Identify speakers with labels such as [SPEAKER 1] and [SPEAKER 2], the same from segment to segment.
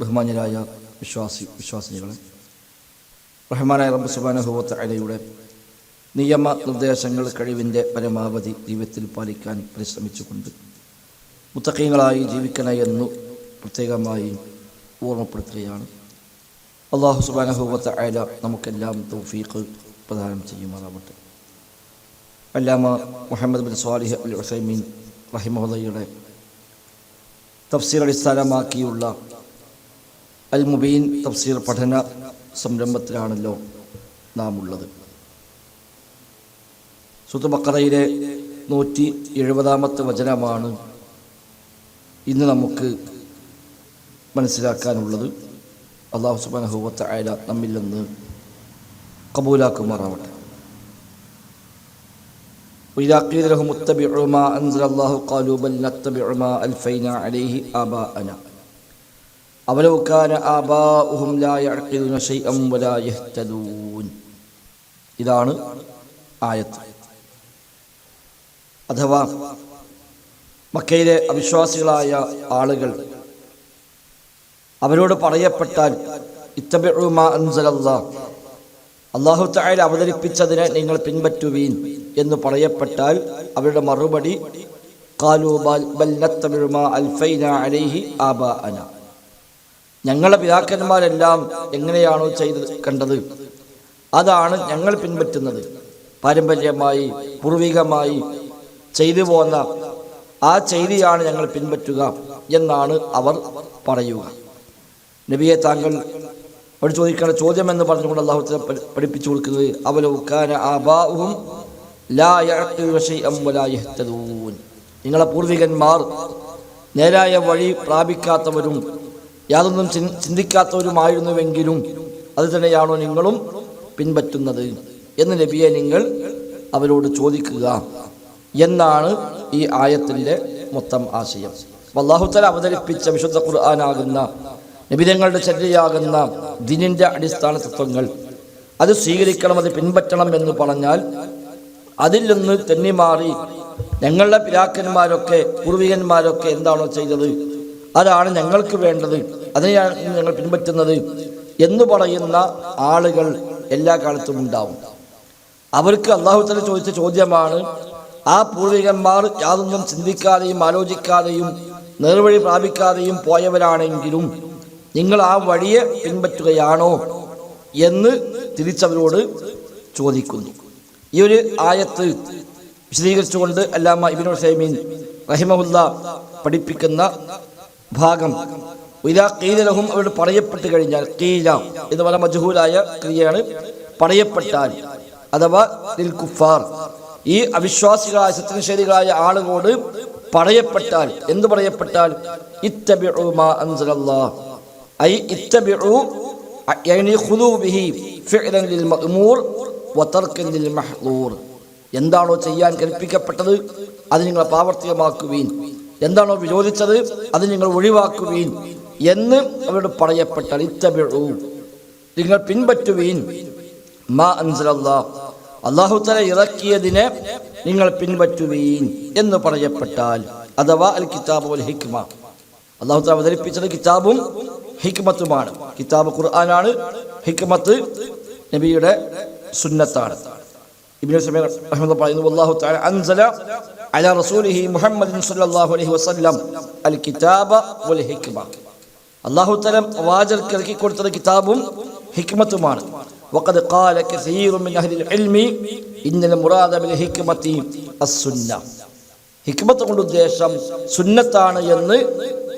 [SPEAKER 1] ബഹുമാന്യരായ വിശ്വാസി വിശ്വാസിനികളെ റഹ്മാനായ റബ്ബ് സുബാനഹുവത്ത് അലയുടെ നിയമ നിർദ്ദേശങ്ങൾ കഴിവിന്റെ പരമാവധി ജീവിതത്തിൽ പാലിക്കാൻ പരിശ്രമിച്ചുകൊണ്ട് മുത്തക്കീങ്ങളായി ജീവിക്കണമെന്നു പ്രത്യേകമായി ഓർമ്മപ്പെടുത്തുകയാണ്. അള്ളാഹു സുബാനഹുബത്ത് അയല നമുക്കെല്ലാം തൗഫീഖ് പ്രദാനം ചെയ്യുമാറാവട്ടെ. അല്ലാമ മുഹമ്മദ് ബിൻ സ്വാലിഹ് അൽ ഹുസൈമീൻ റഹിമഹുദയുടെ തഫ്സീർ അടിസ്ഥാനമാക്കിയുള്ള അൽ മുബീൻ തഫ്സീർ പഠന സംരംഭത്തിലാണല്ലോ നാം ഉള്ളത് സുത്തുബക്കറയിലെ നൂറ്റി എഴുപതാമത്തെ വചനമാണ് ഇന്ന് നമുക്ക് മനസ്സിലാക്കാനുള്ളത് അള്ളാഹു സുബാനഹുവത്ത ആയ നമ്മിൽ നിന്ന് കബൂലാക്കുമാറാവട്ടെ وإذا قيل لهم اتبعوا ما أنزل الله قالوا بل نتبع ما ألفينا عليه آباءنا ലാ വലാ യഹ്തദൂൻ. ഇതാണ് ആയത്ത്. അഥവാ മക്കയിലെ അവിശ്വാസികളായ ആളുകൾ അവരോട് പറയപ്പെട്ടാൽ അള്ളാഹു തായാൽ അവതരിപ്പിച്ചതിനെ നിങ്ങൾ പിൻപറ്റുവീൻ എന്ന് പറയപ്പെട്ടാൽ അവരുടെ മറുപടി കാലൂബാൽ അൽഫൈന അലൈഹി ആബാ അന ഞങ്ങളുടെ പിതാക്കന്മാരെല്ലാം എങ്ങനെയാണോ ചെയ്ത് കണ്ടത്. അതാണ് ഞങ്ങൾ പിൻപറ്റുന്നത്. പാരമ്പര്യമായി പൂർവികമായി ചെയ്തു പോന്ന ആ ചെയ്തിയാണ് ഞങ്ങൾ പിൻപറ്റുക എന്നാണ് അവർ പറയുക. നബിയെ താങ്കൾ അവർ ചോദിക്കുന്ന ചോദ്യം എന്ന് പറഞ്ഞുകൊണ്ട് അള്ളാഹു പഠിപ്പിച്ചു കൊടുക്കുന്നത് അവലോക്കാന യഹ്തദൂൻ. നിങ്ങളെ പൂർവികന്മാർ നേരായ വഴി പ്രാപിക്കാത്തവരും യാതൊന്നും ചിന്തിക്കാത്തവരുമായിരുന്നുവെങ്കിലും അത് തന്നെയാണോ നിങ്ങളും പിൻപറ്റുന്നത് എന്ന് നബിയെ നിങ്ങൾ അവരോട് ചോദിക്കുക. എന്നാണ് ഈ ആയത്തിന്റെ മൊത്തം ആശയം. അള്ളാഹുത്തല അവതരിപ്പിച്ച വിശുദ്ധ ഖുർആാനാകുന്ന നിബിധങ്ങളുടെ ചര്യയാകുന്ന ദിനിന്റെ അടിസ്ഥാന തത്വങ്ങൾ അത് സ്വീകരിക്കണം അത് പിൻപറ്റണം എന്ന് പറഞ്ഞാൽ അതിൽ നിന്ന് തെന്നിമാറി ഞങ്ങളുടെ പിതാക്കന്മാരൊക്കെ പൂർവികന്മാരൊക്കെ എന്താണോ ചെയ്തത്? അതാണ് ഞങ്ങൾക്ക് വേണ്ടത്. അതിനെയാണ് ഞങ്ങൾ പിൻപറ്റുന്നത് എന്ന് പറയുന്ന ആളുകൾ എല്ലാ കാലത്തും ഉണ്ടാവും. അവർക്ക് അള്ളാഹുത്തല ചോദിച്ച ചോദ്യമാണ് ആ പൂർവികന്മാർ യാതൊന്നും ചിന്തിക്കാതെയും ആലോചിക്കാതെയും നേർവഴി പ്രാപിക്കാതെയും പോയവരാണെങ്കിലും നിങ്ങൾ ആ വഴിയെ പിൻപറ്റുകയാണോ എന്ന് തിരിച്ചവരോട് ചോദിക്കുന്നു. ഈ ഒരു ആയത്ത് വിശദീകരിച്ചുകൊണ്ട് അല്ലാമ ഇബിൻ ഹുസൈമീൻ റഹിമഹുല്ല പഠിപ്പിക്കുന്ന ഭാഗം. ഇതാ കീലലഹും അവരോട് പറയപ്പെട്ട് കഴിഞ്ഞാൽ കീല എന്ന് പറഞ്ഞ മജുഹൂലായ ക്രിയയാണ് പറയപ്പെട്ടാൽ അഥവാ ദിൽ കുഫാർ. ഈ അവിശ്വാസികളായ സത്യനിഷേധികളായ ആളുകളോട് പറയപ്പെട്ടാൽ എന്ത് പറയപ്പെട്ടാൽ? എന്താണോ ചെയ്യാൻ കൽപ്പിക്കപ്പെട്ടത്? അത് നിങ്ങൾ പ്രാവർത്തികമാക്കുവീൻ. എന്താണോ വിരോധിച്ചത്? അത് നിങ്ങൾ ഒഴിവാക്കുവീൻ. എന്ന് അവരോട് പറയപ്പെട്ട ഇത്തബിഴു നിങ്ങൾ പിൻപറ്റുവീൻ. മാ അൻസലല്ലാ അള്ളാഹു തല ഇറക്കിയതിനെ നിങ്ങൾ പിൻപറ്റുവീൻ എന്ന് പറയപ്പെട്ടാൽ അഥവാ അൽ കിതാബ് അൽ ഹിക്മ. അള്ളാഹു തല അവതരിപ്പിച്ചത് കിതാബും ഹിക്മത്തുമാണ്. കിതാബ് ഖുർആനാണ് ഹിക്മത്ത് നബിയുടെ സുന്നത്താണ്. ഇബ്നു സമീർ റഹ്മത്തുള്ളാഹി പറയുന്നു അല്ലാഹു തആല അൻസല അലാ റസൂലിഹി മുഹമ്മദിൻ സല്ലല്ലാഹു അലൈഹി വസല്ലം അൽ കിതാബ വൽ ഹിക്മ. അള്ളാഹു തലം വാജർക്ക് ഇറക്കി കൊടുത്തത് കിതാബും ഹിക്മത്തുമാണ് وقد قال كثير من أهل العلم إن المراد بالحكمة السنة ഹിക്മത്ത് കൊണ്ട് ഉദ്ദേശം സുന്നത്താണ് എന്ന്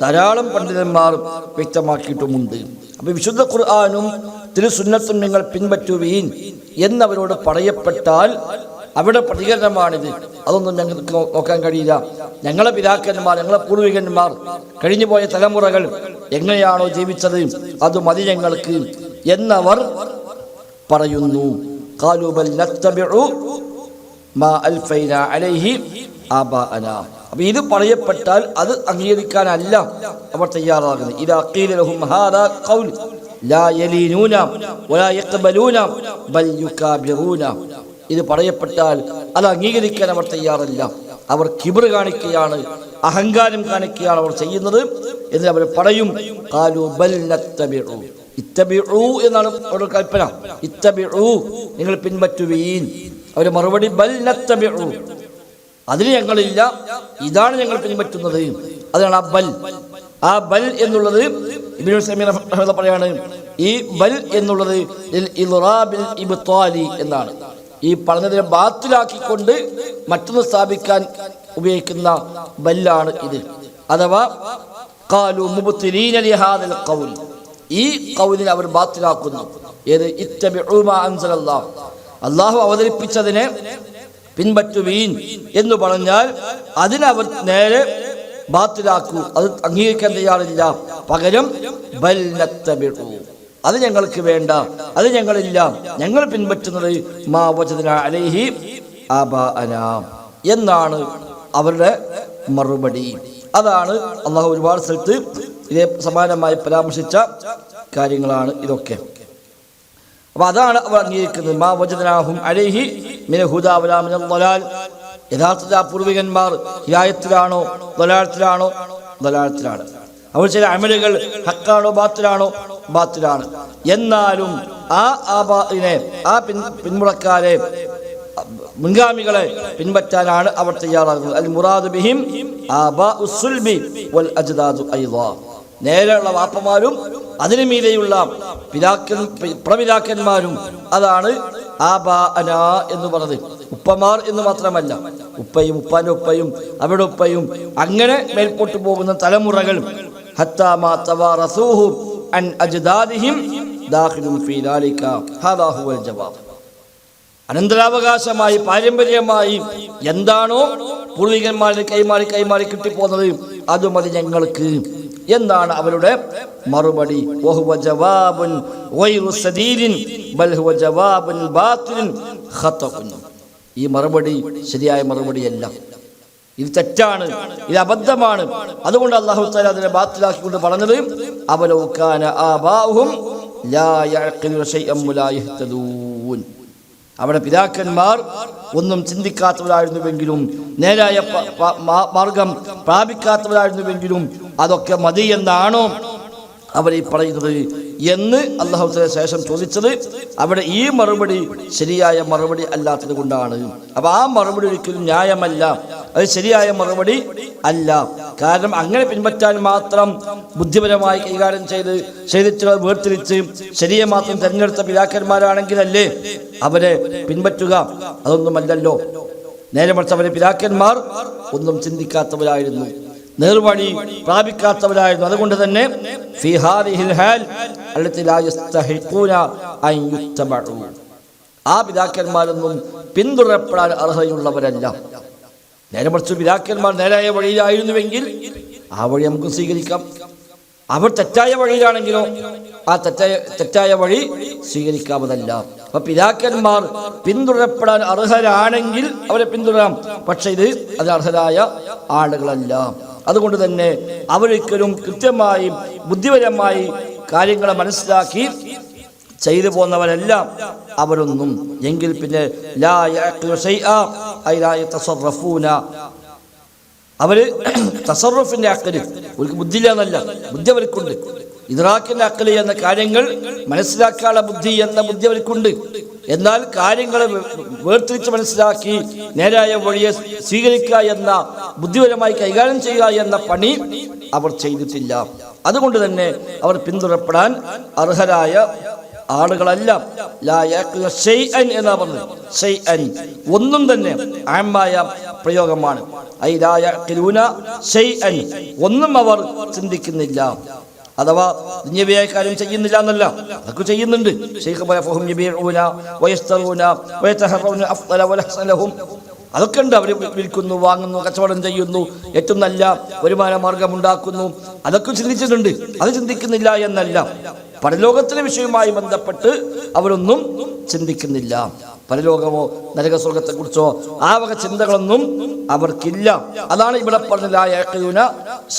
[SPEAKER 1] ധാരാളം പണ്ഡിതന്മാർ വ്യക്തമാക്കിയിട്ടുമുണ്ട് അപ്പൊ വിശുദ്ധ ഖുർആാനും തിരുസുന്നത്തും നിങ്ങൾ പിൻപറ്റുവീൻ എന്നവരോട് പറയപ്പെട്ടാൽ അവിടെ പ്രതികരണമാണിത് അതൊന്നും ഞങ്ങൾക്ക് നോ- നോക്കാൻ കഴിയില്ല ഞങ്ങളെ പിതാക്കന്മാർ ഞങ്ങളെ പൂർവികന്മാർ കഴിഞ്ഞുപോയ തലമുറകൾ എങ്ങനെയാണോ ജീവിച്ചത് അത് മതി ഞങ്ങൾക്ക് എന്നവർ പറയുന്നു. ഇത് പറയപ്പെട്ടാൽ അത് അംഗീകരിക്കാനല്ല അവർ തയ്യാറാകുന്നത്. ഇതാ ഇത് പറയപ്പെട്ടാൽ അത് അംഗീകരിക്കാൻ അവർ തയ്യാറല്ല. അവർ കിബർ കാണിക്കുകയാണ് അഹങ്കാരം കാണിക്കുകയാണ് അവർ ചെയ്യുന്നത് എന്ന് അവർ പറയും. കാലു ബൽ ഇത്തബിഴു എന്നാണ് അവരുടെ കൽപ്പന. ഇത്തബിഴു നിങ്ങൾ പിൻപറ്റുവീൻ. അവർ മറുപടി ബൽ നത്തബിഉ. അതിന് ഞങ്ങളില്ല. ഇതാണ് ഞങ്ങൾ പിൻപറ്റുന്നത്. അതാണ് ആ ബൽ. ആ ബൽ എന്നുള്ളത് പറയാണ്. ഈ ബൽ എന്നുള്ളത് എന്നാണ്. ഈ പറഞ്ഞതിനെ ബാത്തിലാക്കിക്കൊണ്ട് മറ്റൊന്ന് സ്ഥാപിക്കാൻ ഉപയോഗിക്കുന്ന ബല്ലാണ് ഇത്. അഥവാ മുബ്തിലീന ലിഹാദൽ ഖൗൽ. ഈ കൗലിനെ അവർ ബാത്തിലാക്കുന്നു. ഏത്? അൻസലല്ലാഹ്. അള്ളാഹു അവതരിപ്പിച്ചതിനെ പിൻപറ്റുവീൻ എന്ന് പറഞ്ഞാൽ അതിനവർ നേരെ ബാത്തിലാക്കൂ. അത് അംഗീകരിക്കാൻ തയ്യാറില്ല. പകരം അത് ഞങ്ങൾക്ക് വേണ്ട. അത് ഞങ്ങളില്ല. ഞങ്ങൾ പിൻപറ്റുന്നത് മാ വജദന അലൈഹി ആബാഅന എന്നാണ് അവരുടെ മറുപടി. അതാണ് അള്ളാഹു ഒരുപാട് സ്ഥലത്ത് ഇതേ സമാനമായി പരാമർശിച്ച കാര്യങ്ങളാണ് ഇതൊക്കെ. അപ്പോൾ അതാണ് അവർ അംഗീകരിക്കുന്നത്. മാ വജദനാഹും അലൈഹി മിന ഹുദാ വലാ മിനൽ ളലാൽ യഥാർത്ഥത്തിൽ ആ പൂർവികന്മാർ ഹിയായത്തിലാണോ ദലാഴത്തിലാണോ ദലാഴത്തിലാണ് അവർ ചില അമലുകൾ ഹക്കാണോ ബാത്തിലാണോ? ബാത്തിലാണ്. എന്നാലും ആ ആബാഇനെ ആ പിൻ പിന്മുറക്കാരെ മുൻഗാമികളെ പിൻപറ്റാനാണ് അവർ തയ്യാറാകുന്നത്. അൽ മുറാദ് ബിഹിം വൽ അജ്ദാദു നേരെയുള്ള വാപ്പമാരും അതിനു മീതെയുള്ള പിതാക്കൻ പ്രപിതാക്കന്മാരും അതാണ് ആബാ അന എന്ന് പറഞ്ഞത്. ഉപ്പമാർ എന്ന് മാത്രമല്ല ഉപ്പയും ഉപ്പാന്റെ ഉപ്പയും അവരുടെ ഉപ്പയും അങ്ങനെ മേൽപോട്ട് പോകുന്ന തലമുറകൾ. ഹത്താ മാ തവാറസൂഹു അൻ ഫീ ദാലിക. ഹാദാ ഹുവൽ ജവാബ്. അനന്തരാവകാശമായി പാരമ്പര്യമായി എന്താണോ പൂർവികന്മാരിൽ കൈമാറി കൈമാറി കിട്ടിപ്പോന്നത് അത് മതി ഞങ്ങൾക്ക്. എന്നാണ് അവരുടെ മറുപടി. ഈ മറുപടി ശരിയായ മറുപടിയല്ല. ഇത് തെറ്റാണ്. ഇത് അബദ്ധമാണ്. അതുകൊണ്ട് അള്ളാഹു താല അതിനെ ബാത്തിലാക്കിക്കൊണ്ട് പറഞ്ഞത് അവലോക്കാന ആബാഹും ലാ യഅഖിലു ശൈഅൻ വലാ യഹ്തദൂൻ അവിടെ പിതാക്കന്മാർ ഒന്നും ചിന്തിക്കാത്തവരായിരുന്നുവെങ്കിലും നേരായ മാർഗം പ്രാപിക്കാത്തവരായിരുന്നുവെങ്കിലും അതൊക്കെ മതി എന്നാണോ അവർ ഈ പറയുന്നത് എന്ന് അള്ളാഹുത്തിന് ശേഷം ചോദിച്ചത്. അവിടെ ഈ മറുപടി ശരിയായ മറുപടി അല്ലാത്തത് കൊണ്ടാണ്. അപ്പൊ ആ മറുപടി ഒരിക്കലും ന്യായമല്ല. അത് ശരിയായ മറുപടി അല്ല. കാരണം അങ്ങനെ പിൻപറ്റാൻ മാത്രം ബുദ്ധിപരമായി കൈകാര്യം ചെയ്ത് ചെയ്തിട്ടുള്ളത് വേർതിരിച്ച് ശരിയെ മാത്രം തിരഞ്ഞെടുത്ത പിതാക്കന്മാരാണെങ്കിലല്ലേ അവരെ പിൻപറ്റുക? അതൊന്നുമല്ലല്ലോ. നേരെ മറിച്ച് അവരെ പിതാക്കന്മാർ ഒന്നും ചിന്തിക്കാത്തവരായിരുന്നു. നേർവഴി പ്രാപിക്കാത്തവരായിരുന്നു. അതുകൊണ്ട് തന്നെ. ആ പിതാക്കന്മാരൊന്നും പിന്തുടരപ്പെടാൻ അർഹതയുള്ളവരല്ല. നേരെ മറിച്ച് പിതാക്കന്മാർ നേരായ വഴിയിലായിരുന്നുവെങ്കിൽ ആ വഴി നമുക്ക് സ്വീകരിക്കാം. അവർ തെറ്റായ വഴിയിലാണെങ്കിലോ ആ തെറ്റായ തെറ്റായ വഴി സ്വീകരിക്കാമതല്ല അപ്പൊ പിതാക്കന്മാർ പിന്തുടരപ്പെടാൻ അർഹരാണെങ്കിൽ അവരെ പിന്തുടരാം. പക്ഷെ ഇത് അതിന് അർഹരായ ആളുകളല്ല. അതുകൊണ്ട് തന്നെ അവരൊരിക്കലും കൃത്യമായി ബുദ്ധിപരമായി കാര്യങ്ങളെ മനസ്സിലാക്കി ചെയ്തു പോന്നവരല്ല അവരൊന്നും. എങ്കിൽ പിന്നെ ലാ യഅഖിലു ശൈഅ ഐ ലാ യതസറഫൂന. അവർ തസറുഫിന്റെ അക്കൽ അവർക്ക് ബുദ്ധിയില്ല എന്നല്ല ബുദ്ധി അവർക്കുണ്ട് ഇദ്രാക്കിന്റെ അക്കൽ എന്ന കാര്യങ്ങൾ മനസ്സിലാക്കാനുള്ള ബുദ്ധി എന്ന ബുദ്ധി അവർക്കുണ്ട് എന്നാൽ കാര്യങ്ങളെ വേർതിരിച്ച് മനസ്സിലാക്കി നേരായ വഴിയെ സ്വീകരിക്കുക എന്ന ബുദ്ധിപരമായി കൈകാര്യം ചെയ്യുക എന്ന പണി അവർ ചെയ്തിട്ടില്ല. അതുകൊണ്ട് തന്നെ അവർ പിന്തുടരപ്പെടാൻ അർഹരായ ആളുകളല്ല ലാ യഅഖിലൂന ഷൈഅൻ എന്നാ പറഞ്ഞത്. ഒന്നും തന്നെ ആമായ പ്രയോഗമാണ്. ഒന്നും അവർ ചിന്തിക്കുന്നില്ല. അഥവാ ദുന്യവിയായ കാര്യം ചെയ്യുന്നില്ല എന്നല്ല. അതൊക്കെ ചെയ്യുന്നുണ്ട്. അതൊക്കെ ഉണ്ട്. അവർ വിൽക്കുന്നു വാങ്ങുന്നു കച്ചവടം ചെയ്യുന്നു ഏറ്റവും നല്ല വരുമാന മാർഗം ഉണ്ടാക്കുന്നു. അതൊക്കെ ചിന്തിച്ചിട്ടുണ്ട്. അത് ചിന്തിക്കുന്നില്ല എന്നല്ല. പരലോകത്തിലെ വിഷയവുമായി ബന്ധപ്പെട്ട് അവരൊന്നും ചിന്തിക്കുന്നില്ല പരലോകമോ നരകസ്വർഗത്തെ കുറിച്ചോ ആ വക ചിന്തകളൊന്നും അവർക്കില്ല അതാണ് ഇവിടെ പറഞ്ഞ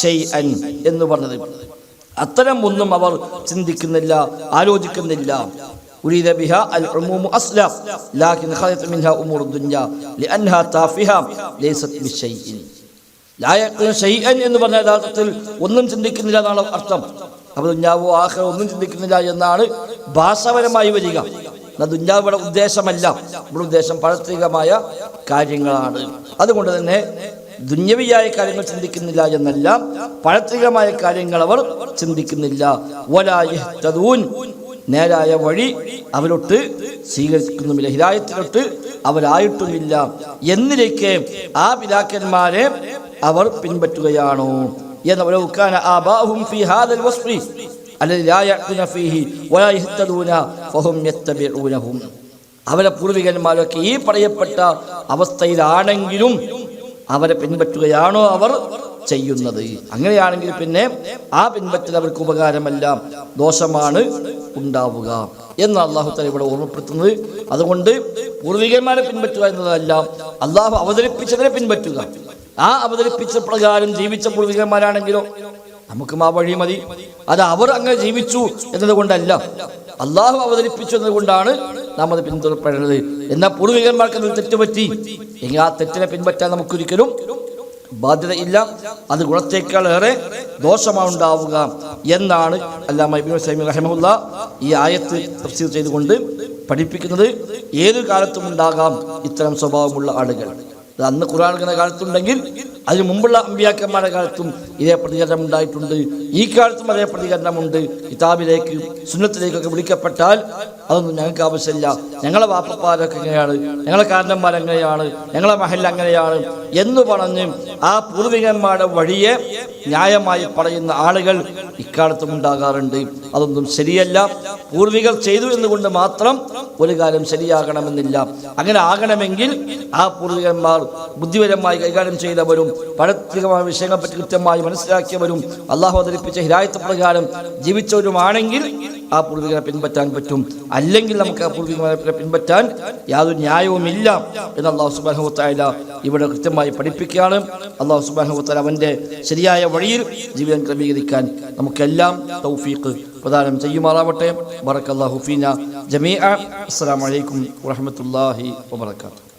[SPEAKER 1] ഷെയ്അൻ എന്ന് പറഞ്ഞത് അത്തരം ഒന്നും അവർ ചിന്തിക്കുന്നില്ല ആലോചിക്കുന്നില്ല أريد بها العموم أصلا لكن خلت منها أمور الدنيا لأنها تافهة ليست بشيء لا يقل شيئا എന്ന് പറഞ്ഞ യഥാർത്ഥത്തിൽ ഒന്നും ചിന്തിക്കുന്നില്ല എന്നാണ് അർത്ഥം അപ്പോൾ ദുഞ്ഞാവോ ആഹ്റ ഒന്നും ചിന്തിക്കുന്നില്ല എന്നാണ് ഭാഷാപരമായി വരിക. എന്നാൽ ദുഞ്ഞാവിടെ ഉദ്ദേശമല്ല. ഇവിടെ ഉദ്ദേശം പഴത്രികമായ കാര്യങ്ങളാണ്. അതുകൊണ്ട് തന്നെ ദുന്യവിയായ കാര്യങ്ങൾ ചിന്തിക്കുന്നില്ല എന്നല്ല പഴത്തികമായ കാര്യങ്ങൾ അവർ ചിന്തിക്കുന്നില്ല. വലായഹ്തദൂൻ നേരായ വഴി അവരൊട്ട് സ്വീകരിക്കുന്നുമില്ല. ഹിരായത്തിലൊട്ട് അവരായിട്ടുമില്ല. എന്നിരിക്കെ ആ പിതാക്കന്മാരെ അവർ പിൻപറ്റുകയാണോ. അവരെ പൂർവികന്മാരൊക്കെ ഈ പറയപ്പെട്ട അവസ്ഥയിലാണെങ്കിലും അവരെ പിൻപറ്റുകയാണോ അവർ ചെയ്യുന്നത്? അങ്ങനെയാണെങ്കിൽ പിന്നെ ആ പിൻപറ്റൽ അവർക്ക് ഉപകാരമല്ല ദോഷമാണ് ഉണ്ടാവുക എന്ന് അള്ളാഹുത്തല ഇവിടെ ഓർമ്മപ്പെടുത്തുന്നത്. അതുകൊണ്ട് പൂർവികന്മാരെ പിൻപറ്റുക എന്നതല്ല അള്ളാഹു അവതരിപ്പിച്ചതിനെ പിൻപറ്റുക. ആ അവതരിപ്പിച്ച പ്രകാരം ജീവിച്ച പൂർവികന്മാരാണെങ്കിലോ നമുക്കും ആ വഴി മതി. അത് അവർ അങ്ങനെ ജീവിച്ചു എന്നതുകൊണ്ടല്ല. അള്ളാഹു അവതരിപ്പിച്ചു എന്നതുകൊണ്ടാണ് നാം അത് പിന്തുടരപ്പെടുന്നത് എന്നാൽ പൂർവികന്മാർക്ക് അത് തെറ്റുപറ്റി. എങ്കിൽ ആ തെറ്റിനെ പിൻപറ്റാൻ നമുക്കൊരിക്കലും ബാധ്യതയില്ല. അത് ഗുണത്തേക്കാൾ ഏറെ ദോഷമാണ് ഉണ്ടാവുക എന്നാണ് അല്ലാമ സൈമി ഈ ആയത്ത് തഫ്സീർ ചെയ്തുകൊണ്ട് പഠിപ്പിക്കുന്നത്. ഏത് കാലത്തും ഉണ്ടാകാം ഇത്തരം സ്വഭാവമുള്ള ആളുകൾ. അന്ന് ഖുർആൻ എടുക്കുന്ന കാലത്തുണ്ടെങ്കിൽ അതിന് മുമ്പുള്ള അമ്പിയാക്കന്മാരുടെ കാലത്തും ഇതേ പ്രതികരണം ഉണ്ടായിട്ടുണ്ട്. ഈ കാലത്തും അതേ പ്രതികരണമുണ്ട്. കിതാബിലേക്ക് സുന്നത്തിലേക്കൊക്കെ വിളിക്കപ്പെട്ടാൽ അതൊന്നും ഞങ്ങൾക്ക് ആവശ്യമില്ല. ഞങ്ങളെ വാപ്പപ്പാരൊക്കെ എങ്ങനെയാണ്? ഞങ്ങളെ കാരണന്മാരെങ്ങനെയാണ്? ഞങ്ങളെ മഹൽ അങ്ങനെയാണ്? എന്ന് പറഞ്ഞ് ആ പൂർവികന്മാരുടെ വഴിയെ ന്യായമായി പറയുന്ന ആളുകൾ ഇക്കാലത്തും ഉണ്ടാകാറുണ്ട്. അതൊന്നും ശരിയല്ല. പൂർവികർ ചെയ്തു എന്നുകൊണ്ട് മാത്രം ഒരു കാലം ശരിയാകണമെന്നില്ല. അങ്ങനെ ആകണമെങ്കിൽ ആ പൂർവികന്മാർ ബുദ്ധിപരമായി കൈകാര്യം ചെയ്തവരും പഴത്തികമായ വിഷയങ്ങളെ പറ്റി കൃത്യമായി മനസ്സിലാക്കിയവരും അള്ളാഹു അവതരിപ്പിച്ച ഹിരായത്ത് പ്രകാരം ജീവിച്ചവരുമാണെങ്കിൽ ആ പൂർവികനെ പിൻപറ്റാൻ പറ്റും. അല്ലെങ്കിൽ നമുക്ക് ആ പൂർവികനെ പിൻപറ്റാൻ യാതൊരു ന്യായവുമില്ല എന്ന് അള്ളാഹു സുബാനുത്തായ ഇവിടെ കൃത്യമായി പഠിപ്പിക്കുകയാണ്. അള്ളാഹു സുബാനുത്താല അവന്റെ ശരിയായ വഴിയിൽ ജീവിതം ക്രമീകരിക്കാൻ നമുക്കെല്ലാം തൗഫീഖ് പ്രദാനം ചെയ്യുമാറാവട്ടെ. ബറക്കല്ലാഹു ഫീന ജമീഅ. അസ്സലാമു അലൈക്കും വറഹ്മത്തുള്ളാഹി വബറകാതുഹു.